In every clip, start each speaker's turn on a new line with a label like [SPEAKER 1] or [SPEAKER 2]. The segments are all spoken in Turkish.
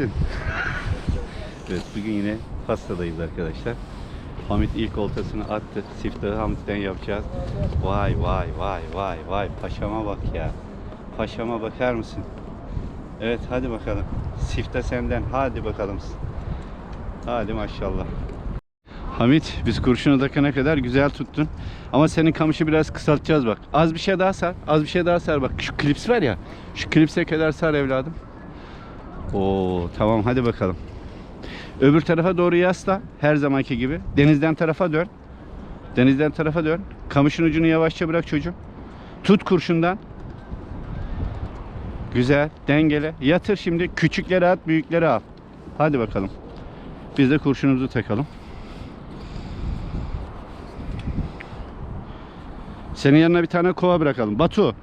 [SPEAKER 1] Gittin. evet bugün yine pastadayız arkadaşlar. Hamit ilk oltasını attı. Siftahı Hamit'ten yapacağız. Vay vay vay vay vay. Paşama bak ya. Paşama bakar mısın? Evet hadi bakalım. Siftah senden. Hadi bakalım. Hadi maşallah. Hamit biz kurşunu takana kadar güzel tuttun. Ama senin kamışı biraz kısaltacağız bak. Az bir şey daha sar. Az bir şey daha sar bak. Şu klips var ya. Şu klipse kadar sar evladım. Oo tamam hadi bakalım. Öbür tarafa doğru yasla her zamanki gibi. Denizden tarafa dön. Denizden tarafa dön. Kamışın ucunu yavaşça bırak çocuğum. Tut kurşundan. Güzel. Dengele. Yatır şimdi. Küçükleri at, büyükleri al. Hadi bakalım. Biz de kurşunumuzu takalım. Senin yanına bir tane kova bırakalım. Batu.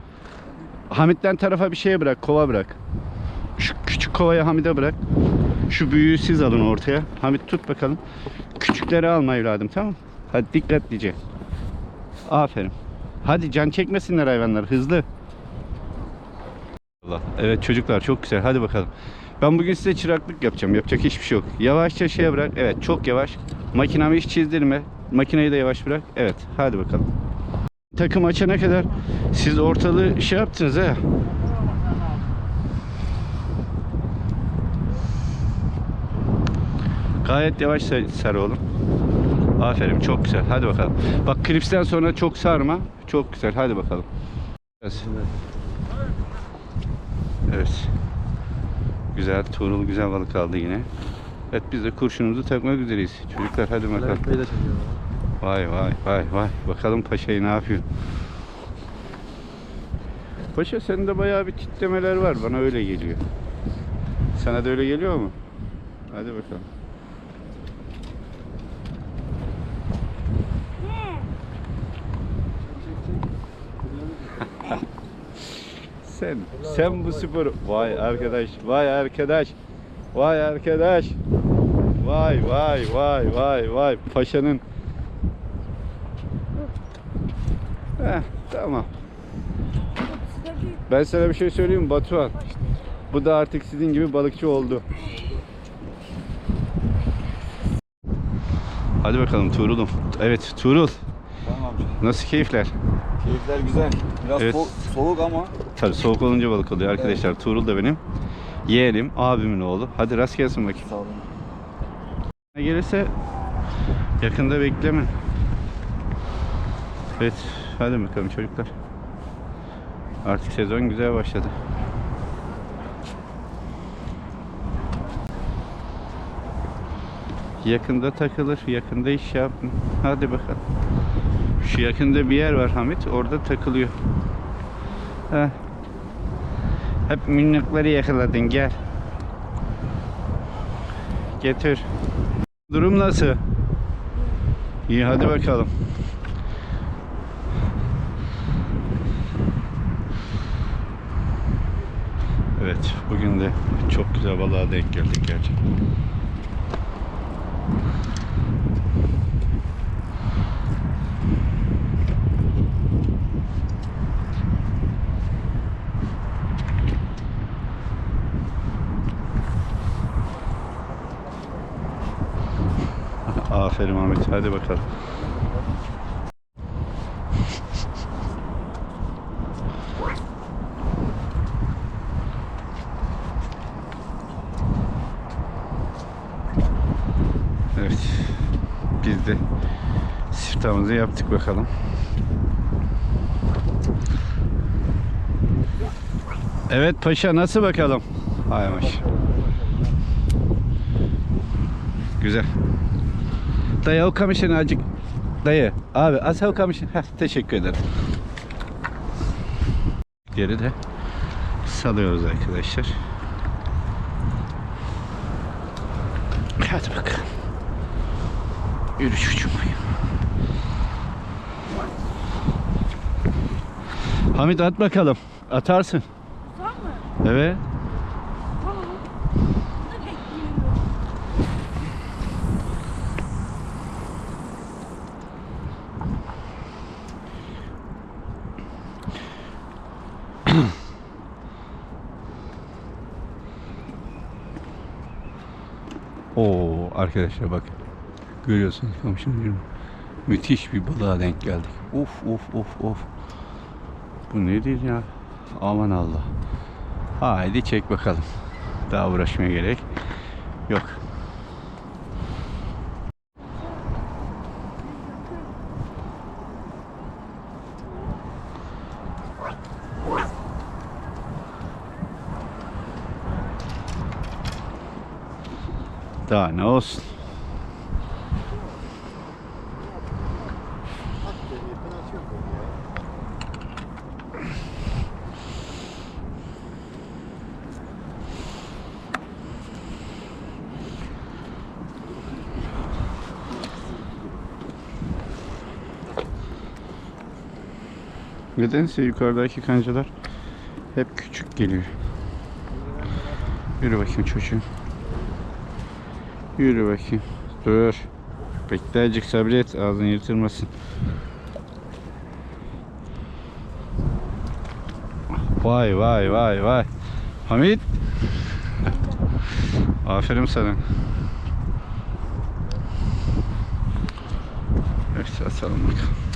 [SPEAKER 1] Hamit'ten tarafa bir şey bırak. Kova bırak. Kovayı Hamit'e bırak. Şu büyüğü siz alın ortaya. Hamit tut bakalım. Küçükleri alma evladım tamam? Hadi dikkatlice. Aferin. Hadi can çekmesinler hayvanlar hızlı. Allah. Evet çocuklar çok güzel. Hadi bakalım. Ben bugün size çıraklık yapacağım. Yapacak hiçbir şey yok. Yavaşça şeye bırak. Evet çok yavaş. Makinamı hiç çizdirme. Makineyi de yavaş bırak. Evet hadi bakalım. Takım açana kadar siz ortalığı şey yaptınız ha. Gayet yavaş sar, sar oğlum. Aferin çok güzel. Hadi bakalım. Bak klipsten sonra çok sarma. Çok güzel. Hadi bakalım. Evet. Evet. Güzel. Tuğrul güzel balık aldı yine. Evet biz de kurşunumuzu takmak üzereyiz. Çocuklar hadi bakalım. Vay vay vay vay. Bakalım paşayı ne yapıyor. Paşa sende bayağı bir titremeler var. Bana öyle geliyor. Sana da öyle geliyor mu? Hadi bakalım. Sen, sen bu sporu... Vay arkadaş, vay arkadaş, vay arkadaş. Vay vay vay vay vay paşanın Heh, tamam. Ben sana bir şey söyleyeyim mi Batuhan? Bu da artık sizin gibi balıkçı oldu. Hadi bakalım Tuğrul'um. Evet Tuğrul.
[SPEAKER 2] Tamam amca.
[SPEAKER 1] Nasıl keyifler?
[SPEAKER 2] Keyifler güzel. Biraz
[SPEAKER 1] Evet.
[SPEAKER 2] so- soğuk ama
[SPEAKER 1] Tabii soğuk olunca balık oluyor arkadaşlar. Tuğrul da benim. Yeğenim, abimin oğlu. Hadi rast gelsin bakayım.
[SPEAKER 2] sağ olun.
[SPEAKER 1] Ne gelirse yakında bekleme. Evet, hadi bakalım çocuklar. Artık sezon güzel başladı. Yakında takılır, yakında iş yap. Hadi bakalım. Şu yakında bir yer var Hamit, orada takılıyor. Heh. Hep minnakları yakaladın, gel. Getir. Durum nasıl? İyi hadi bakalım. Evet bugün de çok güzel balığa denk geldik gerçekten. Aferin Ahmet hadi bakalım. Evet. Biz de siftahımızı yaptık bakalım. Evet paşa nasıl bakalım? Hay maş. Güzel. Dayı o kamışını acık. Dayı abi az o kamışını. Heh, teşekkür ederim. Geri de salıyoruz arkadaşlar. Hadi bakalım. Yürü çocuğum. Hamit at bakalım. Atarsın.
[SPEAKER 3] Tamam mı?
[SPEAKER 1] Evet. Oo arkadaşlar bak. Görüyorsunuz kamışın Müthiş bir balığa denk geldik. Of of of of. Bu nedir ya? Aman Allah. Haydi çek bakalım. Daha uğraşmaya gerek yok. Daha ne olsun. Nedense yukarıdaki kancalar hep küçük geliyor. Yürü bakayım çocuğum. Yürü bakayım. Dur. Bekle azıcık sabret. Ağzın yırtılmasın. Vay vay vay vay. Hamit. Aferin sana. Evet atalım bakalım.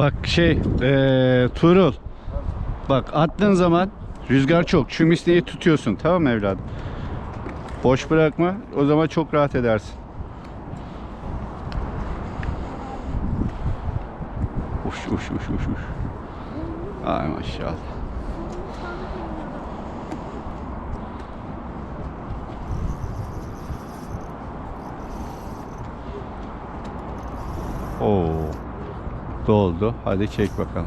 [SPEAKER 1] Bak şey eee Tuğrul. Bak attığın zaman rüzgar çok. Şu misneyi tutuyorsun tamam evladım? Boş bırakma. O zaman çok rahat edersin. Uş uş uş uş uş. Ay maşallah. Oo. Doldu. Hadi çek bakalım.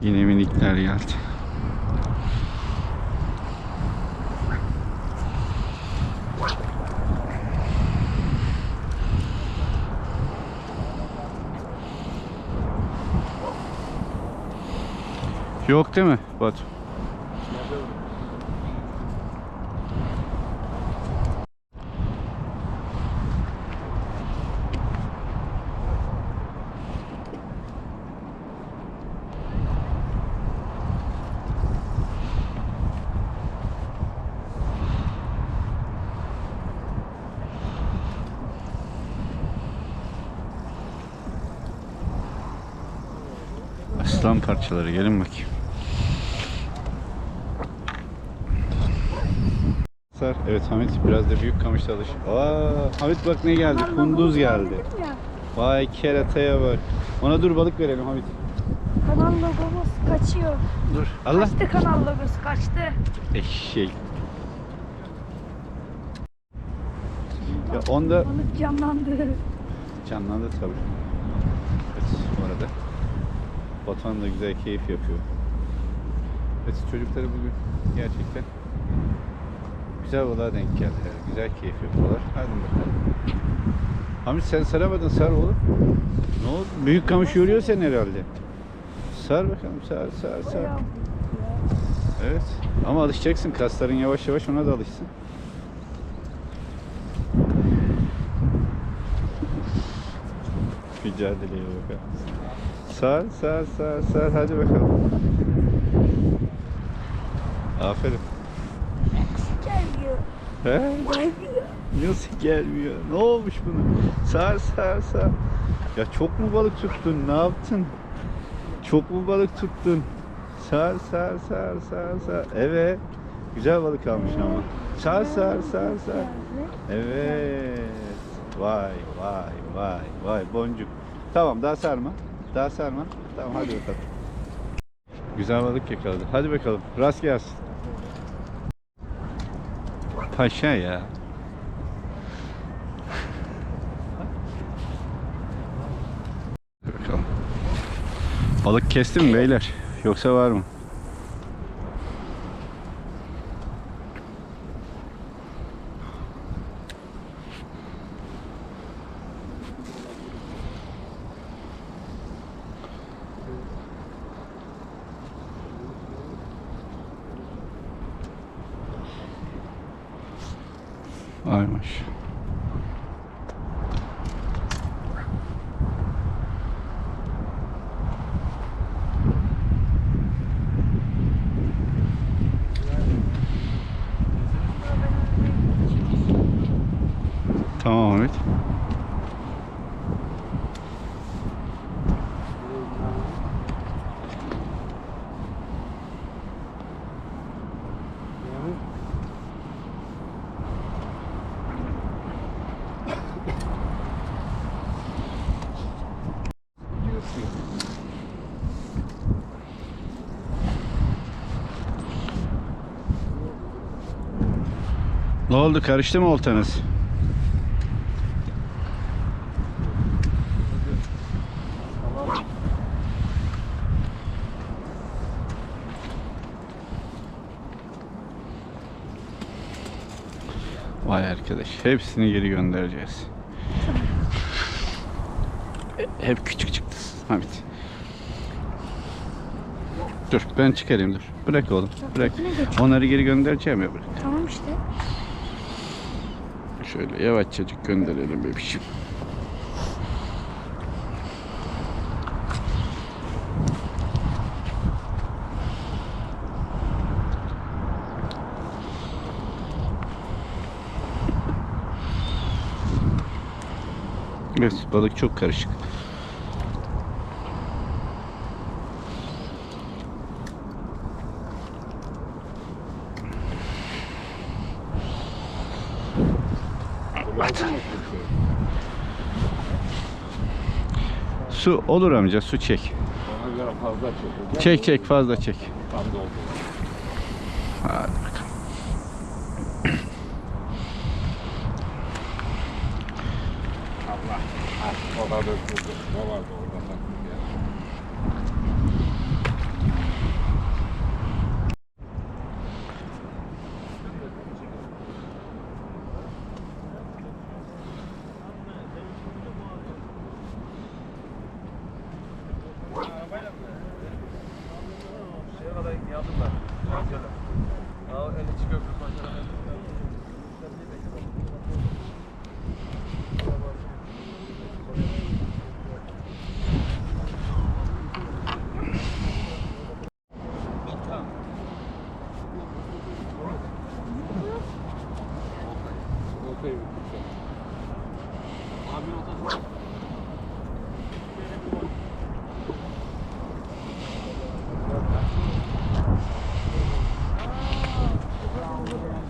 [SPEAKER 1] Yine minikler geldi. Yok değil mi Batu? Aslan parçaları gelin bakayım. Evet Hamit biraz da büyük kamışla alış. Aa Hamit bak ne geldi? Kunduz geldi. Vay kerataya bak. Ona dur balık verelim Hamit.
[SPEAKER 3] Kanal logomuz kaçıyor.
[SPEAKER 1] Dur. Allah.
[SPEAKER 3] Kaçtı kanal logosu kaçtı.
[SPEAKER 1] Eşek. Ya onda
[SPEAKER 3] Balık canlandı.
[SPEAKER 1] canlandı tabii. Evet bu arada. Batuhan da güzel keyif yapıyor. Evet çocukları bugün gerçekten güzel balığa denk geldiler. Güzel keyif yapıyorlar. Hadi bakalım. Hamit sen saramadın sar oğlum. Ne oldu? Büyük kamış yoruyor sen herhalde. Sar bakalım sar sar sar. Evet. Ama alışacaksın. Kasların yavaş yavaş ona da alışsın. Mücadeleye bakar? Sar sar sar sar. Hadi bakalım. Aferin.
[SPEAKER 3] Gelmiyor.
[SPEAKER 1] He?
[SPEAKER 3] Gelmiyor.
[SPEAKER 1] Nasıl gelmiyor? Ne olmuş bunu? Sar sar sar. Ya çok mu balık tuttun? Ne yaptın? Çok mu balık tuttun? Sar sar sar sar sar. Evet. Güzel balık almış ama. Sar sar sar sar. Evet. Vay vay vay vay boncuk. Tamam daha sarma. Daha sarma. Tamam hadi bakalım. Güzel balık yakaladı. Hadi bakalım. Rast gelsin. Paşa ya. Bakalım. Balık kesti mi beyler? Yoksa var mı? much. Ne oldu karıştı mı oltanız? Vay arkadaş hepsini geri göndereceğiz. Hep küçük çıktı Hamit. Dur ben çıkarayım dur. Bırak oğlum bırak. Onları geri göndereceğim ya bırak.
[SPEAKER 3] Tamam işte.
[SPEAKER 1] Şöyle yavaşçacık gönderelim bebişim. Evet balık çok karışık. Su olur amca su çek.
[SPEAKER 4] Ona göre fazla çekiyor.
[SPEAKER 1] Çek çek fazla çek.
[SPEAKER 4] Tam doldu.
[SPEAKER 1] Hadi bakalım.
[SPEAKER 4] Allah. Ah, o da döküldü. Ne vardı orada saklı ya.
[SPEAKER 5] Şeye kadar yazdılar. Yazıyorlar. Ya eli çıkıyor bir başına.
[SPEAKER 4] Oltayı
[SPEAKER 1] Tuğrul at.
[SPEAKER 5] Ben o kadar. Ya benim köylerle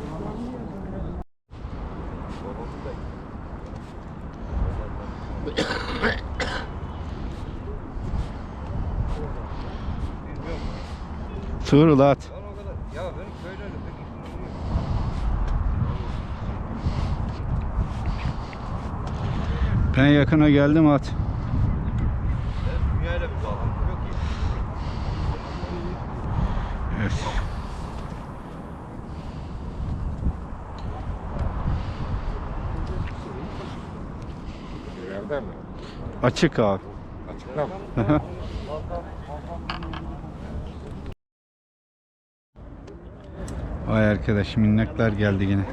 [SPEAKER 5] pek işim yok.
[SPEAKER 1] Ben yakına geldim at. Evet. Açık abi.
[SPEAKER 4] Açıkta mı?
[SPEAKER 1] Vay arkadaş minnaklar geldi yine.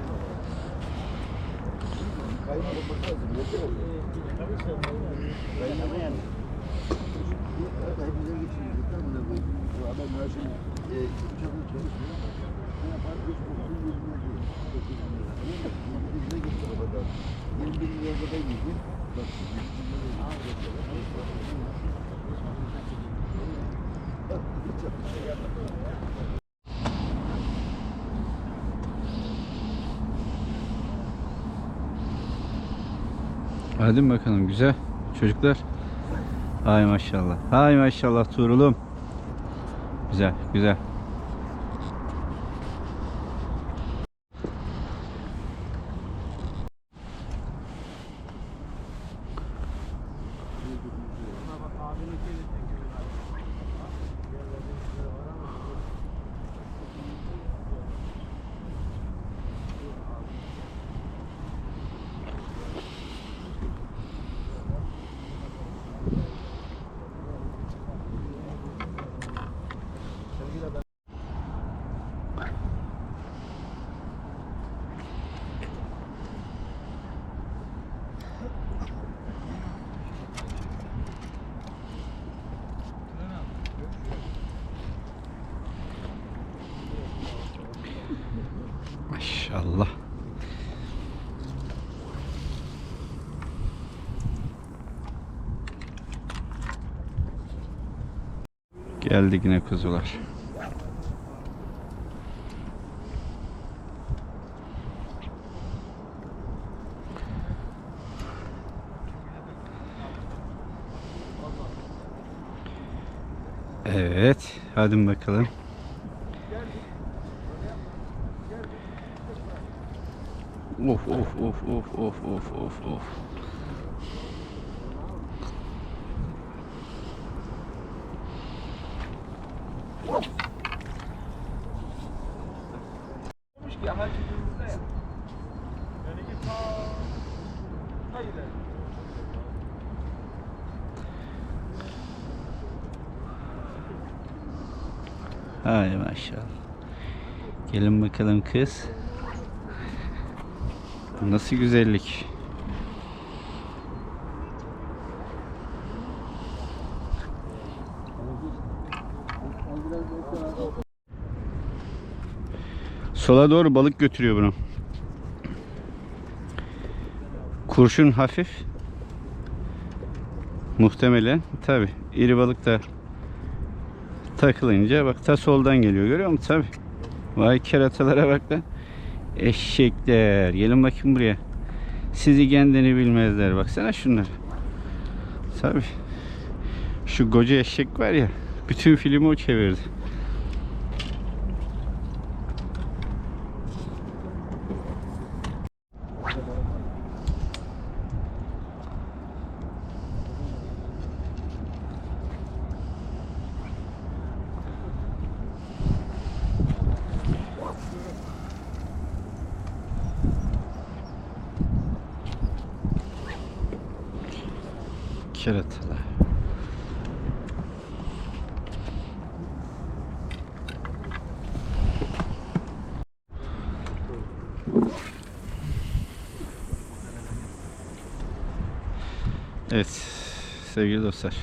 [SPEAKER 1] Hadi bakalım güzel çocuklar. Hay maşallah. Hay maşallah Tuğrul'um. Güzel güzel. Geldi yine kuzular. Evet, hadi bakalım. Of of of of of of of of.
[SPEAKER 6] Olmuş ki aha çıktığımızda ya. Yani git ta ta gider.
[SPEAKER 1] Hay maşallah. Gelin bakalım kız. Nasıl güzellik. Sola doğru balık götürüyor bunu. Kurşun hafif. Muhtemelen tabi iri balık da takılınca bak ta soldan geliyor görüyor musun? Tabi. Vay keratalara bak lan. Eşekler. Gelin bakayım buraya. Sizi kendini bilmezler. Baksana şunlar. Tabi. Şu koca eşek var ya. Bütün filmi o çevirdi. Evet sevgili dostlar.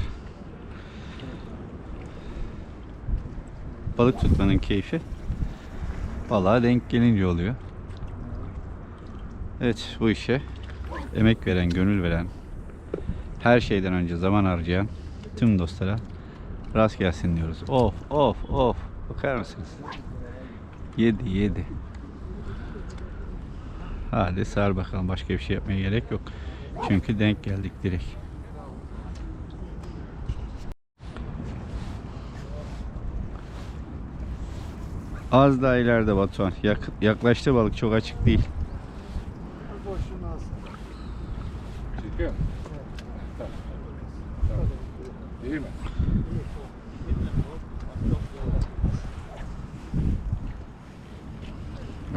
[SPEAKER 1] Balık tutmanın keyfi balığa denk gelince oluyor. Evet bu işe emek veren, gönül veren, her şeyden önce zaman harcayan tüm dostlara rast gelsin diyoruz. Of of of bakar mısınız? Yedi yedi. Hadi sar bakalım başka bir şey yapmaya gerek yok. Çünkü denk geldik direkt. Az daha ileride Batuhan. Yak- yaklaştı balık çok açık değil.
[SPEAKER 2] Mi?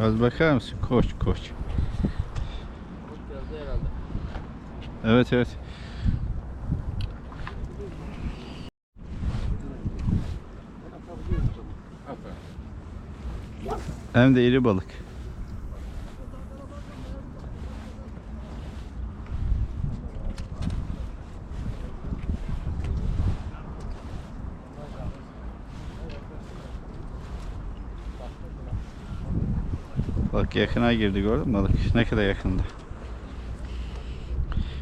[SPEAKER 1] Az bakar mısın? Koş koş.
[SPEAKER 6] Geldi herhalde.
[SPEAKER 1] Evet evet. Hem de iri balık. Bak yakına girdi gördün mü balık? Ne kadar yakında.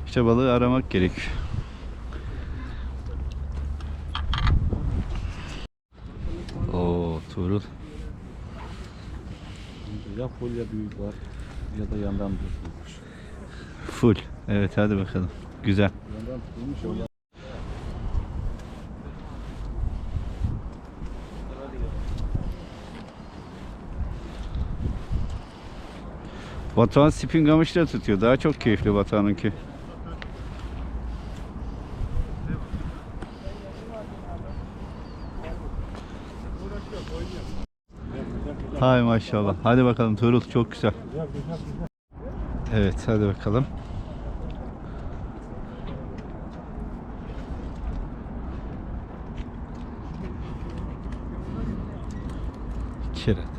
[SPEAKER 1] İşte balığı aramak gerekiyor. Oo Tuğrul.
[SPEAKER 5] Ya full ya büyük var ya da yandan tutulmuş.
[SPEAKER 1] Full. Evet hadi bakalım. Güzel.
[SPEAKER 5] Yandan tutulmuş ya.
[SPEAKER 1] Batuhan spin gamışla tutuyor. Daha çok keyifli Batuhan'ınki. Hay maşallah. Hadi bakalım Tuğrul çok güzel. Evet hadi bakalım. Kiret.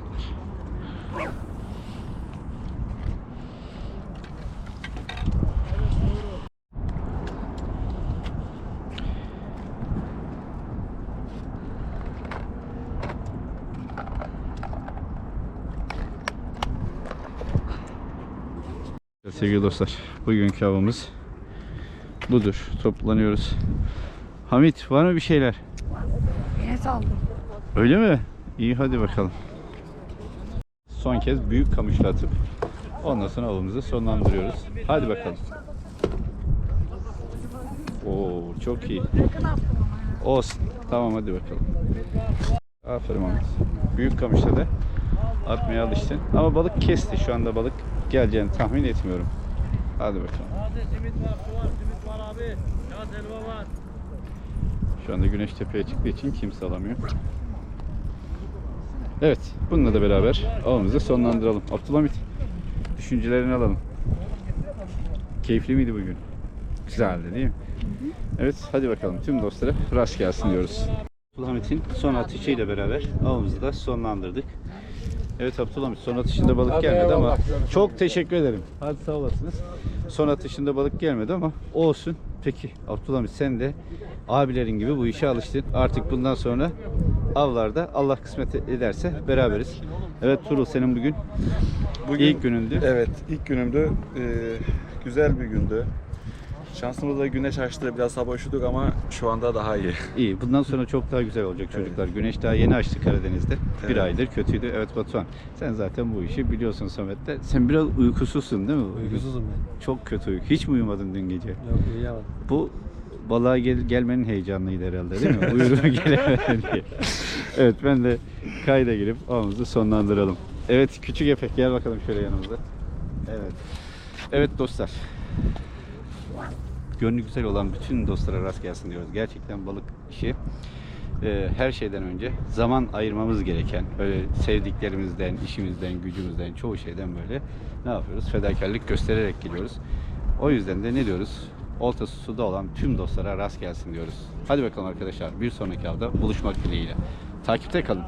[SPEAKER 1] Sevgili dostlar, bugünkü avımız budur. Toplanıyoruz. Hamit, var mı bir şeyler?
[SPEAKER 3] Nefes aldım.
[SPEAKER 1] Öyle mi? İyi hadi bakalım. Son kez büyük kamışla atıp ondan sonra avımızı sonlandırıyoruz. Hadi bakalım. Oo çok iyi. Olsun. Tamam hadi bakalım. Aferin Ahmet. Büyük kamışla da atmaya alıştın. Ama balık kesti. Şu anda balık geleceğini tahmin etmiyorum. Hadi bakalım.
[SPEAKER 6] Hadi simit var, su var, simit var abi. Yaz helva var.
[SPEAKER 1] Şu anda güneş tepeye çıktığı için kimse alamıyor. Evet, bununla da beraber avımızı sonlandıralım. Abdülhamit, düşüncelerini alalım. Keyifli miydi bugün? Güzeldi değil mi? Evet, hadi bakalım. Tüm dostlara rast gelsin diyoruz. Abdülhamit'in son atışıyla beraber avımızı da sonlandırdık. Evet Abdülhamit son atışında balık
[SPEAKER 2] Hadi
[SPEAKER 1] gelmedi ama
[SPEAKER 2] eyvallah,
[SPEAKER 1] çok teşekkür ederim. Hadi sağ olasınız. Son atışında balık gelmedi ama olsun. Peki Abdülhamit sen de abilerin gibi bu işe alıştın. Artık bundan sonra avlarda Allah kısmet ederse beraberiz. Evet Turul senin bugün
[SPEAKER 5] Bugün,
[SPEAKER 1] ilk günündü.
[SPEAKER 5] Evet, ilk günümdü. Ee, güzel bir gündü. Şansımızla güneş açtı. Biraz sabah üşüdük ama şu anda daha iyi.
[SPEAKER 1] İyi. Bundan sonra çok daha güzel olacak çocuklar. Güneş daha yeni açtı Karadeniz'de. Bir
[SPEAKER 5] Evet.
[SPEAKER 1] aydır kötüydü. Evet Batuhan. Sen zaten bu işi biliyorsun Samet'te. Sen biraz uykusuzsun değil mi?
[SPEAKER 7] Uykusuzum ben.
[SPEAKER 1] Çok kötü uyku. Hiç mi uyumadın dün gece?
[SPEAKER 7] Yok uyuyamadım.
[SPEAKER 1] Bu balığa gel, gelmenin heyecanlıydı herhalde değil mi? Uyurum gelemedin diye. Evet ben de kayda girip avımızı sonlandıralım. Evet küçük efek gel bakalım şöyle yanımıza. Evet. Evet dostlar. Gönlü güzel olan bütün dostlara rast gelsin diyoruz. Gerçekten balık işi e, her şeyden önce zaman ayırmamız gereken öyle sevdiklerimizden, işimizden, gücümüzden, çoğu şeyden böyle ne yapıyoruz? Fedakarlık göstererek geliyoruz. O yüzden de ne diyoruz? Oltası suda olan tüm dostlara rast gelsin diyoruz. Hadi bakalım arkadaşlar bir sonraki avda buluşmak dileğiyle. Takipte kalın.